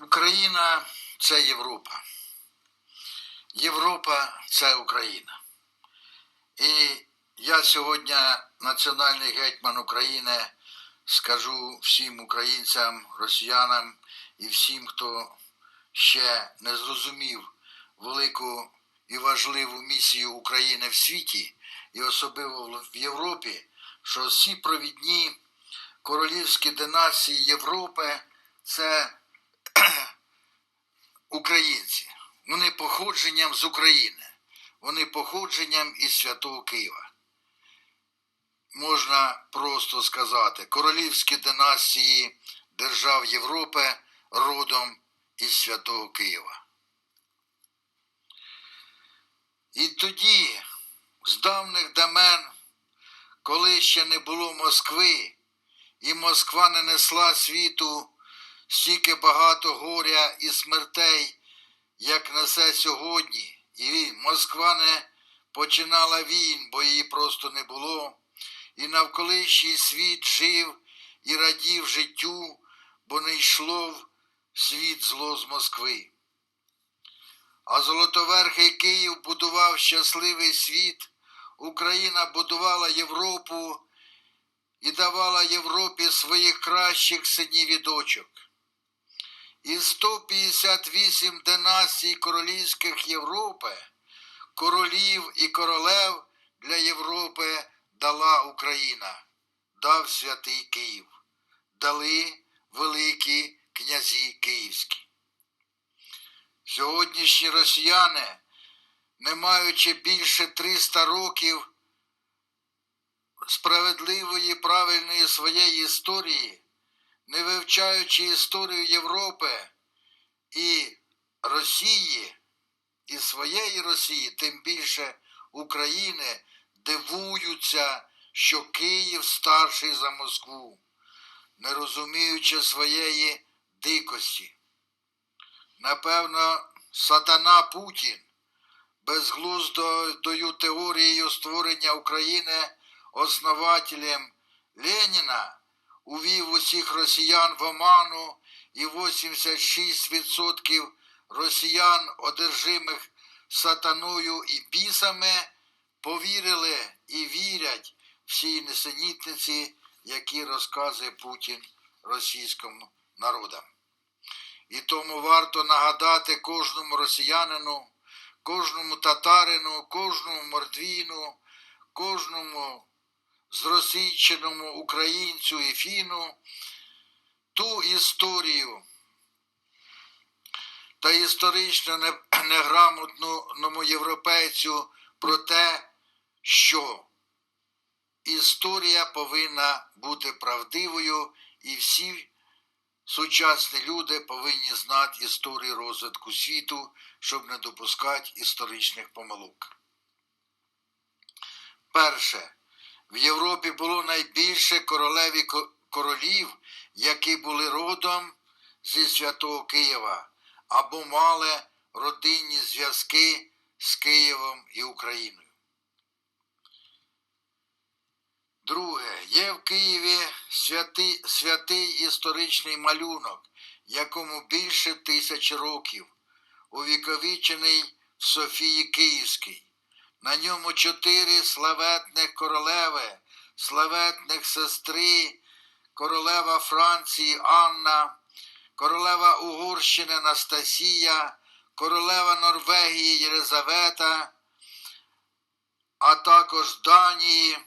Україна це Європа. Європа це Україна. І я сьогодні, національний гетьман України, скажу всім українцям, росіянам і всім, хто ще не зрозумів велику і важливу місію України в світі, і особливо в Європі, що всі провідні королівські династії Європи це українці. Вони походженням з України, вони походженням із Святого Києва. Можна просто сказати, королівські династії держав Європи родом із Святого Києва. І тоді, з давних давен, коли ще не було Москви, і Москва не несла світу стільки багато горя і смертей, як несе сьогодні, і Москва не починала війн, бо її просто не було, і навколишній світ жив і радів життю, бо не йшло в світ зло з Москви. А Золотоверхий Київ будував щасливий світ, Україна будувала Європу і давала Європі своїх кращих синів і дочок. Із 158 династій королівських Європи, королів і королев для Європи дала Україна, дав святий Київ, дали великі князі київські. Сьогоднішні росіяни, не маючи більше 300 років справедливої, правильної своєї історії, не вивчаючи історію Європи і Росії, і своєї Росії, тим більше України, дивуються, що Київ старший за Москву, не розуміючи своєї дикості. Напевно, сатана Путін безглуздою теорією створення України основателем Леніна увів усіх росіян в оману і 86% росіян, одержимих сатаною і бісами, повірили і вірять всій несенітниці, які розказує Путін російському народам. І тому варто нагадати кожному росіянину, кожному татарину, кожному мордвіну, кожному зросійченому українцю і фіну ту історію та історично неграмотному європейцю про те, що історія повинна бути правдивою і всі сучасні люди повинні знати історію розвитку світу, щоб не допускати історичних помилок. Перше. В Європі було найбільше королеві ко- королів, які були родом зі Святого Києва або мали родинні зв'язки з Києвом і Україною. Друге, є в Києві святий, святий історичний малюнок, якому більше тисячі років, увіковічений в Софії Київській. На ньому чотири славетних королеви, славетних сестри, королева Франції Анна, королева Угорщини Анастасія, королева Норвегії Єлизавета, а також Данії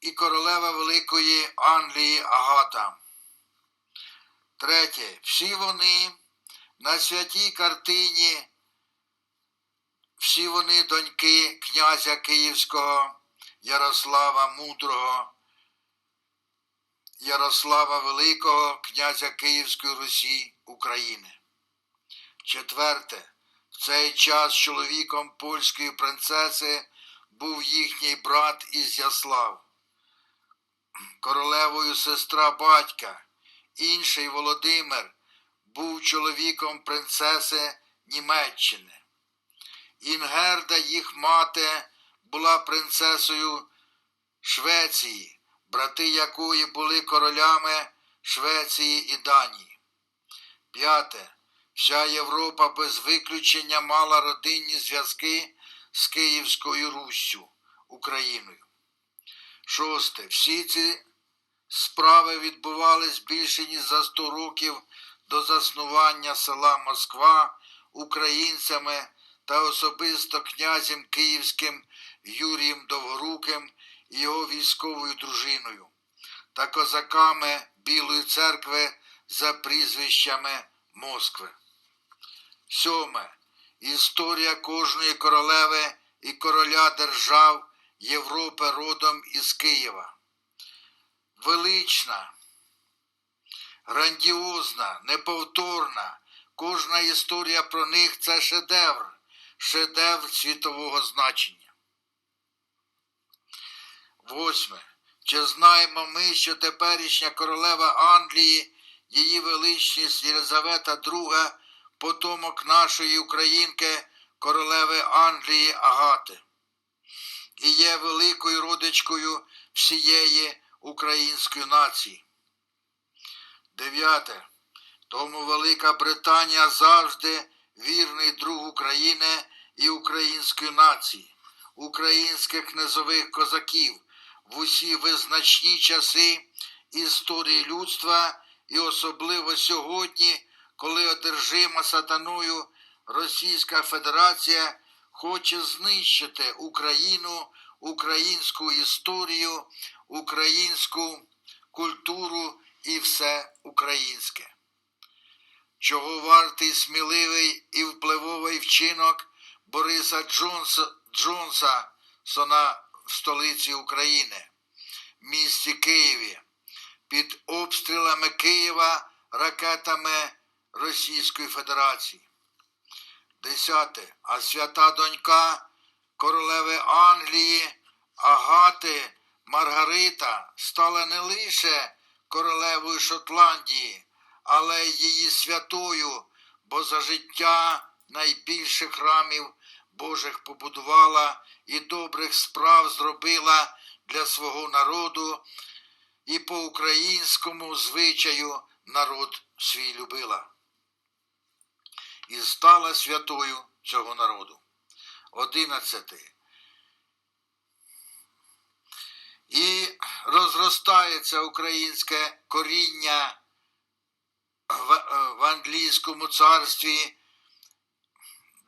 і королева Великої Англії Агата. Третє. Всі вони на святій картині всі вони доньки князя Київського Ярослава Мудрого, Ярослава Великого, князя Київської Русі України. Четверте. В цей час чоловіком польської принцеси був їхній брат Ізяслав, королевою сестра батька, інший Володимир був чоловіком принцеси Німеччини. Інгерда, їх мати, була принцесою Швеції, брати якої були королями Швеції і Данії. П'яте. Вся Європа без виключення мала родинні зв'язки з Київською Руссю, Україною. Шосте. Всі ці справи відбувались більше ніж за 100 років до заснування села Москва українцями та особисто князем Київським Юрієм Довгоруким і його військовою дружиною та козаками Білої церкви за прізвищами Москви. Сьоме. Історія кожної королеви і короля держав Європи родом із Києва. Велична, грандіозна, неповторна. Кожна історія про них це шедевр, шедевр світового значення. Восьме. Чи знаємо ми, що теперішня королева Англії, її величність Єлизавета II, потомок нашої українки, королеви Англії Агати, і є великою родичкою всієї української нації. Дев'яте. Тому Велика Британія завжди вірний друг України і української нації, українських книзових козаків в усі визначні часи історії людства і особливо сьогодні, коли одержима сатаною Російська Федерація хоче знищити Україну, українську історію, українську культуру і все українське. Чого вартий сміливий і впливовий вчинок Бориса Джонса, Джонса Сона в столиці України, місті Києві, під обстрілами Києва ракетами Російської Федерації. Десяте. А свята донька королеви Англії Агати Маргарита стала не лише королевою Шотландії, але її святою, бо за життя найбільше храмів Божих побудувала і добрих справ зробила для свого народу, і по українському звичаю народ свій любила. І стала святою цього народу. Одинадцяте. І розростається українське коріння в, е, в англійському царстві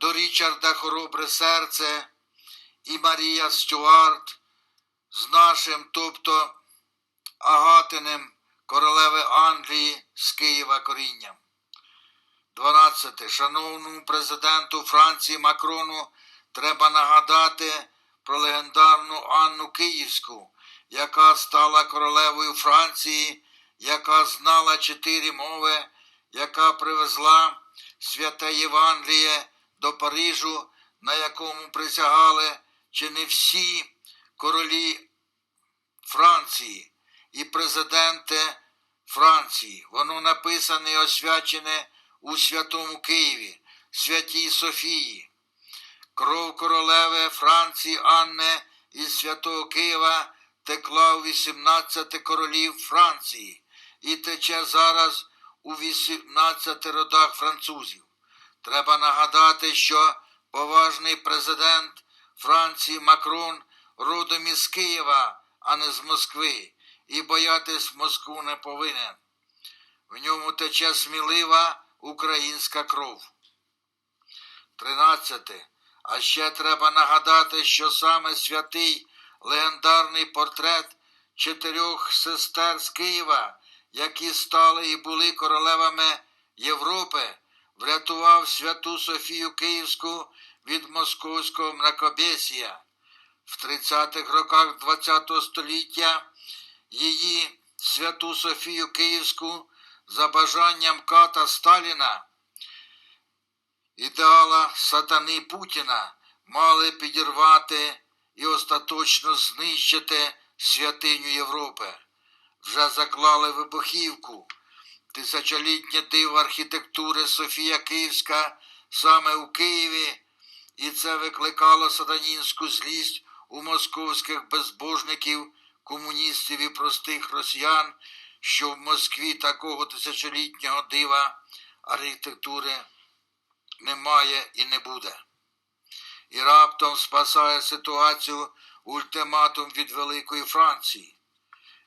до Річарда Хоробре серце і Марія Стюарт з нашим, тобто Агатиним королеви Англії з Києва корінням. 12. Шановному президенту Франції Макрону треба нагадати про легендарну Анну Київську, яка стала королевою Франції, яка знала чотири мови, яка привезла святе Євангеліє до Парижу, на якому присягали чи не всі королі Франції і президенти Франції. Воно написане і освячене у Святому Києві, Святій Софії. Кров королеви Франції Анни із Святого Києва текла у 18 королів Франції і тече зараз у 18 родах французів. Треба нагадати, що поважний президент Франції Макрон родом із Києва, а не з Москви, і боятись Москву не повинен. В ньому тече смілива українська кров. 13. А ще треба нагадати, що саме святий легендарний портрет чотирьох сестер з Києва, які стали і були королевами Європи, врятував святу Софію Київську від московського мракобесія. В 30-х роках ХХ століття її святу Софію Київську за бажанням ката Сталіна, ідеала сатани Путіна, мали підірвати і остаточно знищити святиню Європи. Вже заклали вибухівку. Тисячолітнє диво архітектури Софія Київська саме у Києві, і це викликало сатанінську злість у московських безбожників, комуністів і простих росіян, що в Москві такого тисячолітнього дива архітектури немає і не буде. І раптом спасає ситуацію ультиматум від Великої Франції.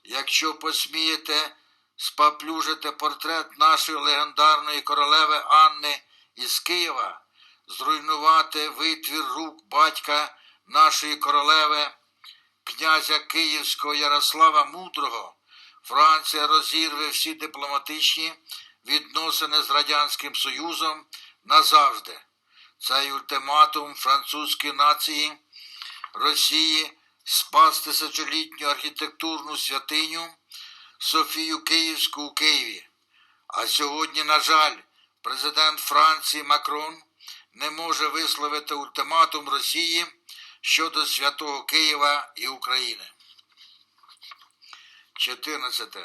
Якщо посмієте споплюжити портрет нашої легендарної королеви Анни із Києва, зруйнувати витвір рук батька нашої королеви, князя Київського Ярослава Мудрого, Франція розірве всі дипломатичні відносини з Радянським Союзом назавжди. Цей ультиматум французької нації Росії спас тисячолітню архітектурну святиню Софію Київську у Києві. А сьогодні, на жаль, президент Франції Макрон не може висловити ультиматум Росії щодо святого Києва і України. 14.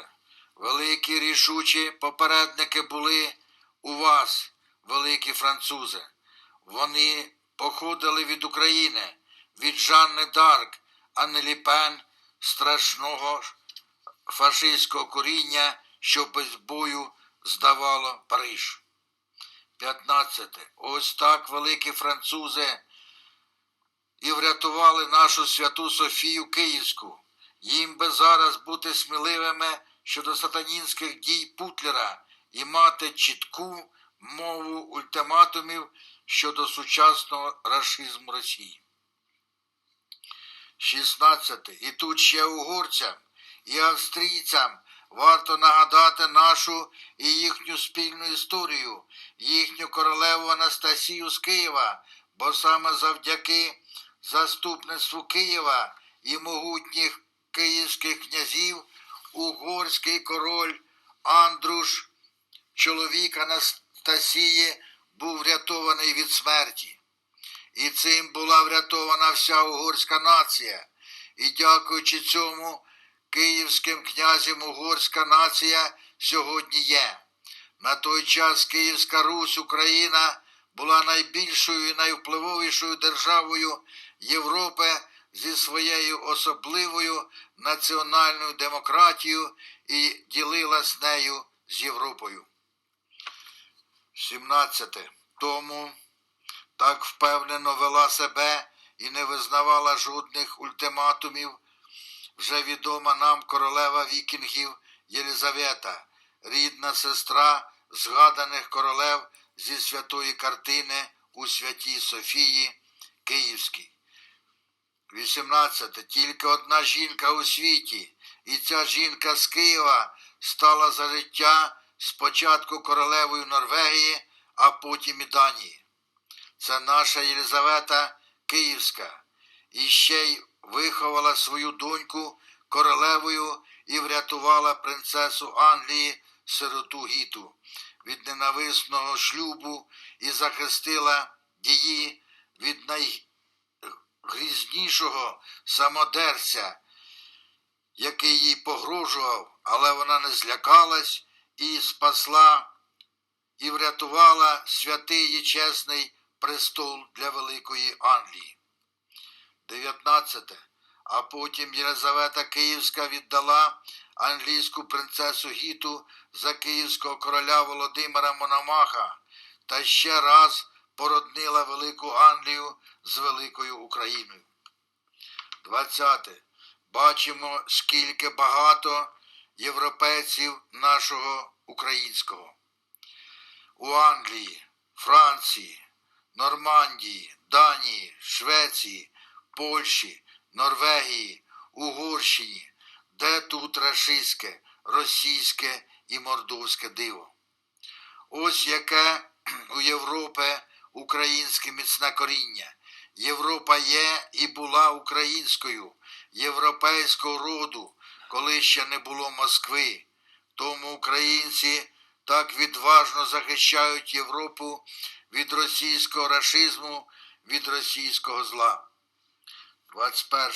Великі рішучі попередники були у вас, великі французи. Вони походили від України, від Жанни Дарк, а страшного фашистського коріння, що без бою здавало Париж. 15. Ось так великі французи і врятували нашу святу Софію Київську. Їм би зараз бути сміливими щодо сатанінських дій Путлера і мати чітку мову ультиматумів щодо сучасного рашизму Росії. 16. І тут ще угорцям і австрійцям варто нагадати нашу і їхню спільну історію, їхню королеву Анастасію з Києва, бо саме завдяки заступництву Києва і могутніх київських князів угорський король Андруш, чоловік Анастасії, був врятований від смерті. І цим була врятована вся угорська нація. І дякуючи цьому, київським князям угорська нація сьогодні є. На той час Київська Русь, Україна була найбільшою і найвпливовішою державою Європи зі своєю особливою національною демократією і ділила з нею з Європою. 17. Тому так впевнено вела себе і не визнавала жодних ультиматумів вже відома нам королева вікінгів Єлизавета, рідна сестра згаданих королев зі святої картини у святій Софії Київській. 18. Тільки одна жінка у світі, і ця жінка з Києва стала за життя спочатку королевою Норвегії, а потім і Данії. Це наша Єлизавета Київська, і ще й виховала свою доньку королевою і врятувала принцесу Англії сироту Гіту. Від ненависного шлюбу і захистила її від найгрізнішого самодерця, який їй погрожував, але вона не злякалась і спасла і врятувала святий і чесний престол для Великої Англії. 19. А потім Єлизавета Київська віддала англійську принцесу Гіту за київського короля Володимира Мономаха та ще раз породнила Велику Англію з Великою Україною. 20. Бачимо, скільки багато європейців нашого українського. У Англії, Франції, Нормандії, Данії, Швеції, Польщі, Норвегії, Угорщині, де тут рашистське, російське і мордовське диво. Ось яке у Європи українське міцне коріння. Європа є і була українською, європейського роду, коли ще не було Москви. Тому українці так відважно захищають Європу від російського рашизму, від російського зла. 21.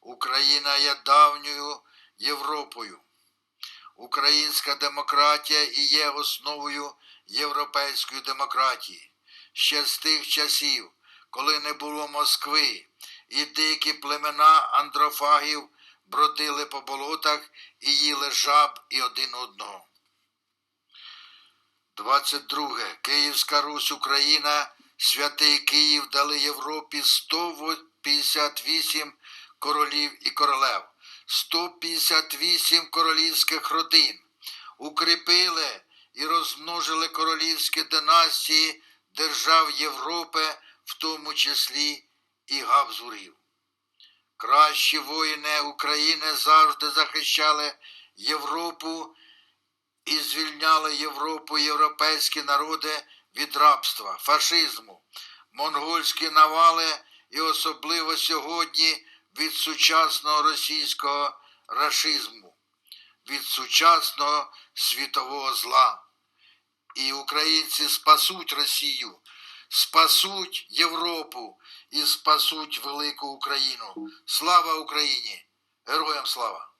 Україна є давньою Європою. Українська демократія і є основою європейської демократії. Ще з тих часів, коли не було Москви, і дикі племена андрофагів бродили по болотах і їли жаб і один одного. 22. Київська Русь, Україна, Святий Київ дали Європі 158 королів і королев, 158 королівських родин, укріпили і розмножили королівські династії держав Європи, в тому числі і Габсбургів. Кращі воїни України завжди захищали Європу звільняли Європу європейські народи від рабства, фашизму, монгольські навали і особливо сьогодні від сучасного російського рашизму, від сучасного світового зла. І українці спасуть Росію, спасуть Європу і спасуть велику Україну. Слава Україні! Героям слава!